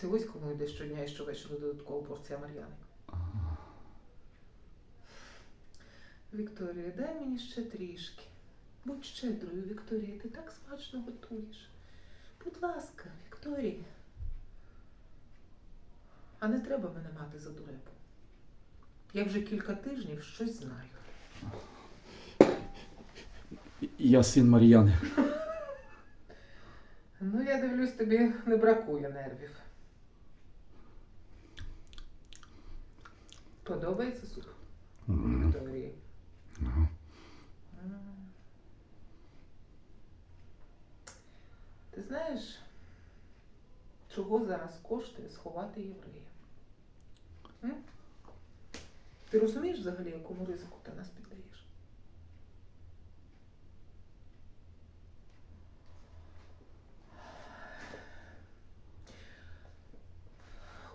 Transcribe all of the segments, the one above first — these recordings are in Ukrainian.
Це ось кому йде щодня і щовечора додаткова порція Мар'яни. Вікторія, дай мені ще трішки. Будь щедрою, Вікторія, ти так смачно готуєш. Будь ласка, Вікторія. А не треба мене мати за дурепу. Я вже кілька тижнів щось знаю. Я син Мар'яни. Ну, я дивлюсь, тобі не бракує нервів. Подобається суп Вікторії? Ага. Ти знаєш, чого зараз коштує сховати єврея? М? Ти розумієш взагалі, якому ризику ти нас піддаєш?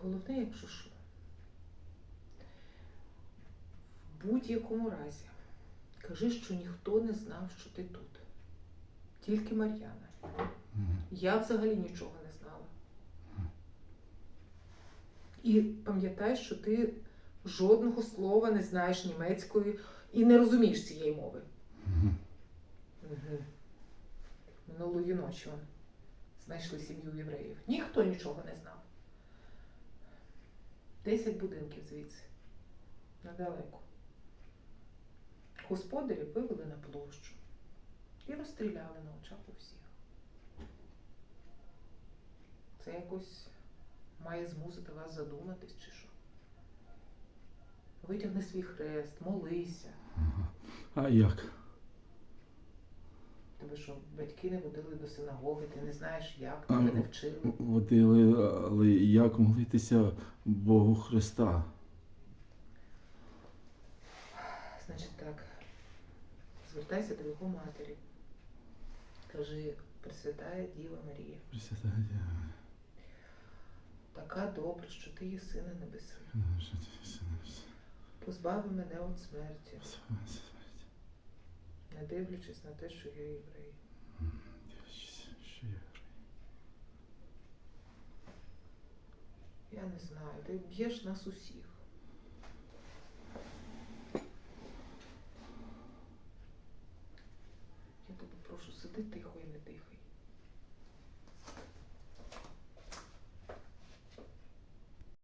Головне, якщо що. Будь-якому разі. Кажи, що ніхто не знав, що ти тут. Тільки Мар'яна. Я взагалі нічого не знала. І пам'ятай, що ти жодного слова не знаєш німецької і не розумієш цієї мови. Минулої ночі знайшли сім'ю євреїв. Ніхто нічого не знав. Десять будинків звідси. Недалеко. Господарів вивели на площу і розстріляли на очах у всіх. Це якось має змусити вас задуматись чи що? Витягни свій хрест, молися. А як? Тебе що, батьки не водили до синагоги, ти не знаєш як, тебе не вчили. Водили, але як молитися Богу Христа? Значить так, звертайся до його матері. Кажи, Пресвятая Діва Марія, Пресвятая Діва, така добра, що ти є сина небеси. що ти сина все, Позбави мене від смерті, спасайся, смерть. не дивлячись на те, що я єврей. Дивлячись, що я граю. Я не знаю, ти б'єш нас усіх. сиди тихо.